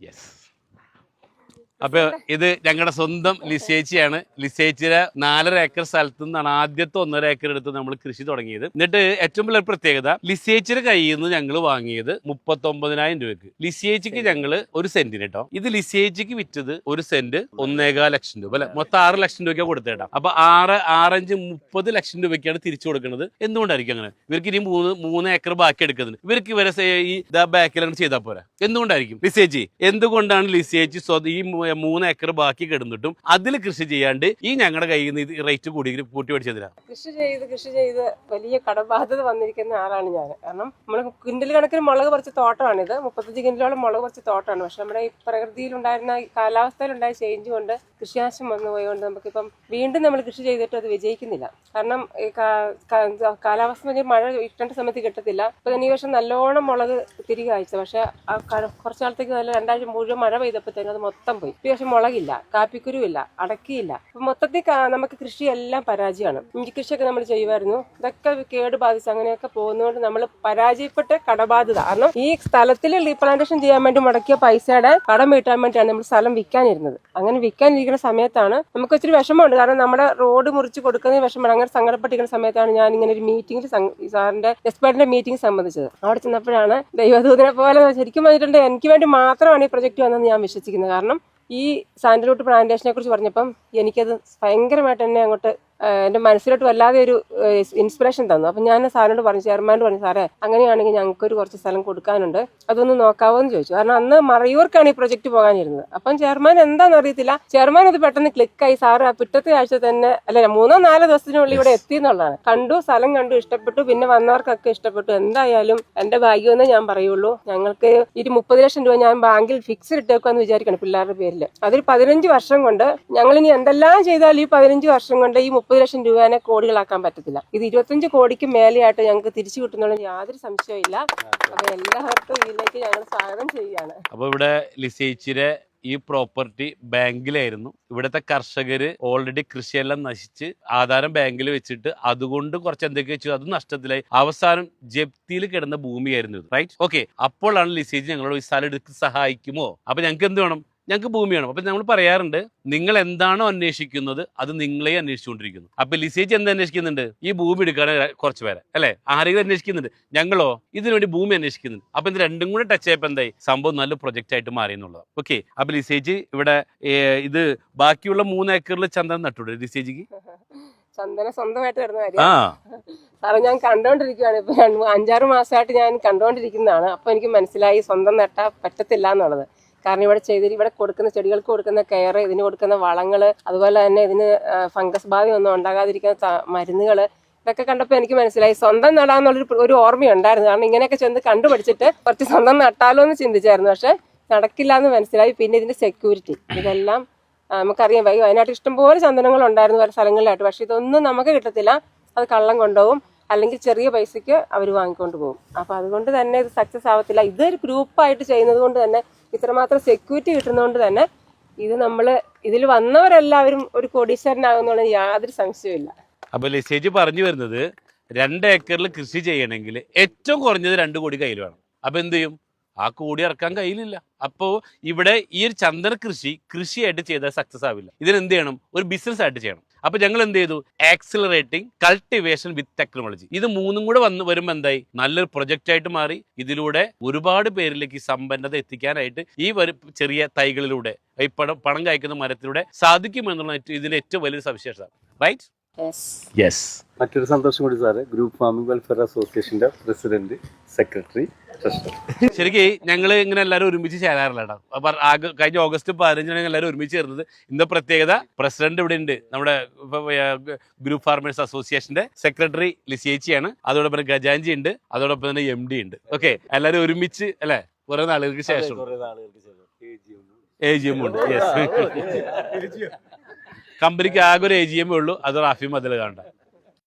Yes അപ്പൊ ഇത് ഞങ്ങളുടെ സ്വന്തം ലിസേച്ചിയാണ്. ലിസേച്ചിയുടെ നാലര ഏക്കർ സ്ഥലത്തു നിന്നാണ് ആദ്യത്തെ ഒന്നര ഏക്കർ എടുത്ത് നമ്മൾ കൃഷി തുടങ്ങിയത്. എന്നിട്ട് ഏറ്റവും വലിയ പ്രത്യേകത ലിസേച്ചിയുടെ കയ്യിൽ നിന്ന് ഞങ്ങൾ വാങ്ങിയത് മുപ്പത്തൊമ്പതിനായിരം രൂപയ്ക്ക് ലിസേച്ചിക്ക് ഞങ്ങൾ ഒരു സെന്റിന് കേട്ടോ ഇത് ലിസേച്ചിക്ക് വിറ്റത് ഒരു സെന്റ് ഒന്നേകാൽ ലക്ഷം രൂപ അല്ലെ? മൊത്തം ആറ് ലക്ഷം രൂപയ്ക്ക് കൊടുത്തേട്ടാ. അപ്പൊ ആറ് ആറഞ്ച് മുപ്പത് ലക്ഷം രൂപയ്ക്കാണ് തിരിച്ചു കൊടുക്കുന്നത് എന്തുകൊണ്ടായിരിക്കും അങ്ങനെ? ഇവർക്ക് ഇനി മൂന്ന് മൂന്ന് ഏക്കർ ബാക്കി എടുക്കുന്നുണ്ട് ഇവർക്ക് ഇവരെ ഈ ബാക്കിൽ ചെയ്താൽ പോരാ. എന്തുകൊണ്ടായിരിക്കും? ലിസേച്ചി എന്തുകൊണ്ടാണ് ലിസേച്ചി സ്വ ഈ മൂന്ന് ഏക്കർ ബാക്കി കിടന്നിട്ടും അതിൽ കൃഷി ചെയ്യാണ്ട് ഈ ഞങ്ങളുടെ കയ്യിൽ നിന്ന് റേറ്റ് കൂടി കൂട്ടി പഠിച്ചതിലാണ് കൃഷി ചെയ്ത് കൃഷി ചെയ്ത് വലിയ കടബാധ്യത വന്നിരിക്കുന്ന ആളാണ് ഞാൻ കാരണം നമ്മൾ കിൻഡൽ കണക്കിന് മുളക് പറിച്ച തോട്ടമാണിത് മുപ്പത്തഞ്ച് കിൻഡലോളം മുളക് പറിച്ച തോട്ടമാണ് പക്ഷെ നമ്മുടെ ഈ പ്രകൃതിയിലുണ്ടായിരുന്ന കാലാവസ്ഥയിലുണ്ടായ ചേഞ്ച് കൊണ്ട് കൃഷിനാശം വന്നു പോയതുകൊണ്ട് നമുക്കിപ്പം വീണ്ടും നമ്മൾ കൃഷി ചെയ്തിട്ട് അത് വിജയിക്കുന്നില്ല. കാരണം കാലാവസ്ഥ മഴ ഇഷ്ടേണ്ട സമയത്ത് കിട്ടത്തില്ല. ഇപ്പൊ തന്നെ ഈ വർഷം നല്ലോണം മുളക് തിരികെ അയച്ചു പക്ഷെ കുറച്ച് നാളത്തേക്ക് നല്ല രണ്ടാഴ്ച മുഴുവൻ മഴ പെയ്തപ്പോൾ തന്നെ അത് മൊത്തം പോയി. ഈ പക്ഷെ മുളകില്ല കാപ്പിക്കുരുവില്ല അടക്കിയില്ല. അപ്പൊ മൊത്തത്തിൽ നമുക്ക് കൃഷിയെല്ലാം പരാജയമാണ്. ഇഞ്ചി കൃഷിയൊക്കെ നമ്മൾ ചെയ്യുമായിരുന്നു. ഇതൊക്കെ കേട് ബാധിച്ച് അങ്ങനെയൊക്കെ പോകുന്നതുകൊണ്ട് നമ്മൾ പരാജയപ്പെട്ട കടബാധ്യത. കാരണം ഈ സ്ഥലത്തിൽ റീപ്ലാന്റേഷൻ ചെയ്യാൻ വേണ്ടി മുടക്കിയ പൈസയുടെ കടം വീട്ടാൻ വേണ്ടിയാണ് നമ്മൾ സ്ഥലം വിൽക്കാനിരുന്നത്. അങ്ങനെ വിൽക്കാനിരിക്കുന്ന സമയത്താണ് നമുക്ക് ഒത്തിരി വിഷമമുണ്ട്. കാരണം നമ്മുടെ റോഡ് മുറിച്ച് കൊടുക്കുന്ന വിഷമമാണ് അങ്ങനെ സങ്കടപ്പെട്ടിരിക്കുന്ന സമയത്താണ് ഞാൻ ഇങ്ങനെ ഒരു മീറ്റിംഗിൽ സാറിന്റെ എക്സ്പേർട്ടിന്റെ മീറ്റിംഗ് സംബന്ധിച്ചത്. അവിടെ ചെന്നപ്പോഴാണ് ദൈവദൂതനെ പോലെ ശരിക്കും പറഞ്ഞിട്ടുണ്ട് എനിക്ക് വേണ്ടി മാത്രമാണ് ഈ പ്രൊജക്ട് വന്നതെന്ന് ഞാൻ വിശ്വസിക്കുന്നത്. കാരണം ഈ സാൻഡൽവുഡ് പ്ലാന്റേഷനെ കുറിച്ച് പറഞ്ഞപ്പം എനിക്കത് ഭയങ്കരമായിട്ട് എന്നെ അങ്ങോട്ട് എന്റെ മനസ്സിലോട്ട് വല്ലാതെ ഒരു ഇൻസ്പിറേഷൻ തന്നു. അപ്പം ഞാൻ സാറിനോട് പറഞ്ഞു ചെയർമാനോട് പറഞ്ഞു സാറേ അങ്ങനെയാണെങ്കിൽ ഞങ്ങൾക്കൊരു കുറച്ച് സ്ഥലം കൊടുക്കാനുണ്ട്. അതൊന്ന് നോക്കാവോ എന്ന് ചോദിച്ചു. കാരണം അന്ന് മറയൂർക്കാണ് ഈ പ്രൊജക്ട് പോകാനിരുന്നത്. അപ്പം ചെയർമാൻ എന്താണെന്ന് അറിയത്തില്ല. ചെയർമാൻ അത് പെട്ടെന്ന് ക്ലിക്കായി സാറ് ആ പിറ്റത്തെ ആഴ്ച തന്നെ അല്ല മൂന്നോ നാലോ ദിവസത്തിനുള്ളിൽ ഇവിടെ എത്തി എന്നുള്ളതാണ് കണ്ടു സ്ഥലം കണ്ടു ഇഷ്ടപ്പെട്ടു. പിന്നെ വന്നവർക്കൊക്കെ ഇഷ്ടപ്പെട്ടു. എന്തായാലും എന്റെ ഭാഗ്യമെന്നേ ഞാൻ പറയുള്ളൂ. ഞങ്ങൾക്ക് ഇരു മുപ്പത് ലക്ഷം രൂപ ഞാൻ ബാങ്കിൽ ഫിക്സ് ഇട്ടേക്കാന്ന് വിചാരിക്കണം പിള്ളേരുടെ പേരിൽ അതൊരു പതിനഞ്ച് വർഷം കൊണ്ട് ഞങ്ങൾ ഇനി എന്തെല്ലാം ചെയ്താലും ഈ പതിനഞ്ച് വർഷം കൊണ്ട് ഈ മുപ്പത് ലക്ഷം രൂപേനെ കോടികളാക്കാൻ പറ്റത്തില്ല. ഇത് ഇരുപത്തഞ്ച് കോടിക്ക് മേലെയായിട്ട് ഞങ്ങൾക്ക് തിരിച്ചു കിട്ടുന്നുള്ള യാതൊരു സംശയമില്ല അപ്പൊ എല്ലാവർക്കും ഇതിലേക്ക് ഞങ്ങൾ സ്വാഗതം ചെയ്യുകയാണ്. അപ്പൊ ഇവിടെ ലിസേച്ചിയുടെ ഈ പ്രോപ്പർട്ടി ബാങ്കിലായിരുന്നു. ഇവിടുത്തെ കർഷകര് ഓൾറെഡി കൃഷിയെല്ലാം നശിച്ച് ആധാരം ബാങ്കിൽ വെച്ചിട്ട് അതുകൊണ്ട് കുറച്ച് എന്തൊക്കെ വെച്ചു അത് നഷ്ടത്തിലായി. അവസാനം ജപ്തിയിൽ കിടന്ന ഭൂമിയായിരുന്നു ഇത്. റൈറ്റ് ഓക്കെ അപ്പോഴാണ് ലിസേജ് ഞങ്ങളോട് ഈ സ്ഥലം എടുത്ത് സഹായിക്കുമോ? അപ്പൊ ഞങ്ങൾക്ക് എന്ത് വേണം? ഞങ്ങൾക്ക് ഭൂമിയാണ്. വേണം അപ്പൊ നമ്മൾ പറയാറുണ്ട് നിങ്ങൾ എന്താണോ അന്വേഷിക്കുന്നത് അത് നിങ്ങളെ അന്വേഷിച്ചുകൊണ്ടിരിക്കുന്നു. അപ്പൊ ലിസേജ് എന്ത് അന്വേഷിക്കുന്നുണ്ട്? ഈ ഭൂമി എടുക്കാൻ കുറച്ച് പേരെ അല്ലെ? ആരെങ്കിലും അന്വേഷിക്കുന്നുണ്ട്. ഞങ്ങളോ? ഇതിനുവേണ്ടി ഭൂമി അന്വേഷിക്കുന്നുണ്ട്. അപ്പൊ ഇത് രണ്ടും കൂടെ ടച്ച് ആയപ്പോ എന്തായി? സംഭവം നല്ല പ്രൊജക്റ്റ് ആയിട്ട് മാറി എന്നുള്ളത് ഓക്കെ അപ്പൊ ലിസേജ് ഇവിടെ ഇത് ബാക്കിയുള്ള മൂന്ന് ഏക്കറിൽ ചന്ദനം നട്ടുണ്ട് ലിസേജിക്ക്? ചന്ദന സ്വന്തമായിട്ട് കാര്യം സാറേ ഞാൻ കണ്ടുകൊണ്ടിരിക്കുകയാണ് ഇപ്പൊ അഞ്ചാറ് മാസമായിട്ട് ഞാൻ കണ്ടോണ്ടിരിക്കുന്നതാണ്. അപ്പൊ എനിക്ക് മനസ്സിലായി സ്വന്തം നട്ടാ പറ്റത്തില്ല എന്നുള്ളത്. കാരണം ഇവിടെ ചെയ്ത് ഇവിടെ കൊടുക്കുന്ന ചെടികൾക്ക് കൊടുക്കുന്ന കെയർ ഇതിന് കൊടുക്കുന്ന വളങ്ങൾ അതുപോലെ തന്നെ ഇതിന് ഫംഗസ് ബാധയൊന്നും ഉണ്ടാകാതിരിക്കുന്ന ത- മരുന്നുകൾ ഇതൊക്കെ കണ്ടപ്പോൾ എനിക്ക് മനസ്സിലായി. സ്വന്തം നടാന്നുള്ളൊരു ഒരു ഓർമ്മയുണ്ടായിരുന്നു. കാരണം ഇങ്ങനെയൊക്കെ ചെന്ന് കണ്ടുപിടിച്ചിട്ട് കുറച്ച് സ്വന്തം നട്ടാലോ എന്ന് ചിന്തിച്ചായിരുന്നു. പക്ഷെ നടക്കില്ല എന്ന് മനസ്സിലായി. പിന്നെ ഇതിന്റെ സെക്യൂരിറ്റി ഇതെല്ലാം നമുക്കറിയാം. വൈ വയനാട്ടിൽ ഇഷ്ടംപോലെ ചന്ദനങ്ങൾ ഉണ്ടായിരുന്നു പല സ്ഥലങ്ങളിലായിട്ട്. പക്ഷെ ഇതൊന്നും നമുക്ക് കിട്ടത്തില്ല. അത് കള്ളം കൊണ്ടുപോകും. അല്ലെങ്കിൽ ചെറിയ പൈസയ്ക്ക് അവർ വാങ്ങിക്കൊണ്ട് പോകും. അപ്പോൾ അതുകൊണ്ട് തന്നെ ഇത് സക്സസ് ആവത്തില്ല. ഇതൊരു ഗ്രൂപ്പായിട്ട് ചെയ്യുന്നത് കൊണ്ട് തന്നെ ഇത്രമാത്രം സെക്യൂരിറ്റി കിട്ടുന്നതുകൊണ്ട് തന്നെ ഇത് നമ്മൾ ഇതിൽ വന്നവരെല്ലാവരും ഒരു കോടീശ്വരനാകുന്നുള്ള യാതൊരു സംശയമില്ല അപ്പോൾ ലിസേജ് പറഞ്ഞു വരുന്നത് രണ്ട് ഏക്കറിൽ കൃഷി ചെയ്യണമെങ്കിൽ ഏറ്റവും കുറഞ്ഞത് രണ്ട് കോടി കയ്യിൽ വേണം. അപ്പോൾ എന്ത് ചെയ്യും? ആ കോടി ഇറക്കാൻ കയ്യിലില്ല. അപ്പോൾ ഇവിടെ ഈ ഒരു ചന്ദന കൃഷി കൃഷിയായിട്ട് ചെയ്താൽ സക്സസ് ആവില്ല. ഇതിന് എന്ത് ചെയ്യണം? ഒരു ബിസിനസ് ആയിട്ട് ചെയ്യണം. അപ്പൊ ഞങ്ങൾ എന്ത് ചെയ്തു ആക്സിലറേറ്റിംഗ് കൾട്ടിവേഷൻ വിത്ത് ടെക്നോളജി ഇത് മൂന്നും കൂടെ വന്ന് വരുമ്പോൾ എന്തായി? നല്ലൊരു പ്രൊജക്റ്റ് ആയിട്ട് മാറി. ഇതിലൂടെ ഒരുപാട് പേരിലേക്ക് സമ്പന്നത എത്തിക്കാനായിട്ട് ഈ ഒരു ചെറിയ തൈകളിലൂടെ ഈ പണം പണം കായ്ക്കുന്ന മരത്തിലൂടെ സാധിക്കുമെന്നുള്ള ഇതിന്റെ ഏറ്റവും വലിയൊരു സവിശേഷത. റൈറ്റ് യെസ് മറ്റൊരു സന്തോഷം കൂടി സാറ്. ഗ്രൂപ്പ് ഫാമിംഗ് വെൽഫെയർ അസോസിയേഷന്റെ പ്രസിഡന്റ് സെക്രട്ടറി ശരിക്കും ഞങ്ങൾ ഇങ്ങനെ എല്ലാവരും ഒരുമിച്ച് ചേരാറില്ല കഴിഞ്ഞ ഓഗസ്റ്റ് പതിനഞ്ചിന് ഞങ്ങൾ എല്ലാവരും ഒരുമിച്ച് ചേർന്നത്. ഇന്ന പ്രത്യേകത പ്രസിഡന്റ് ഇവിടെ ഉണ്ട്. നമ്മുടെ ഗ്രൂപ്പ് ഫാർമേഴ്സ് അസോസിയേഷന്റെ സെക്രട്ടറി ലിസിയേച്ചിയാണ് അതോടൊപ്പം തന്നെ ഗജാൻജി ഉണ്ട്. അതോടൊപ്പം തന്നെ എം ഡി ഉണ്ട്. ഓക്കെ എല്ലാവരും ഒരുമിച്ച് അല്ലെ? കുറെ നാളുകൾക്ക് ശേഷം. എ ജി എം ഉണ്ട്. യെസ് കമ്പനിക്ക് ആകെ ഒരു എ ജി എം ഉള്ളൂ. അത് റാഫി മതിൽ കാണണ്ട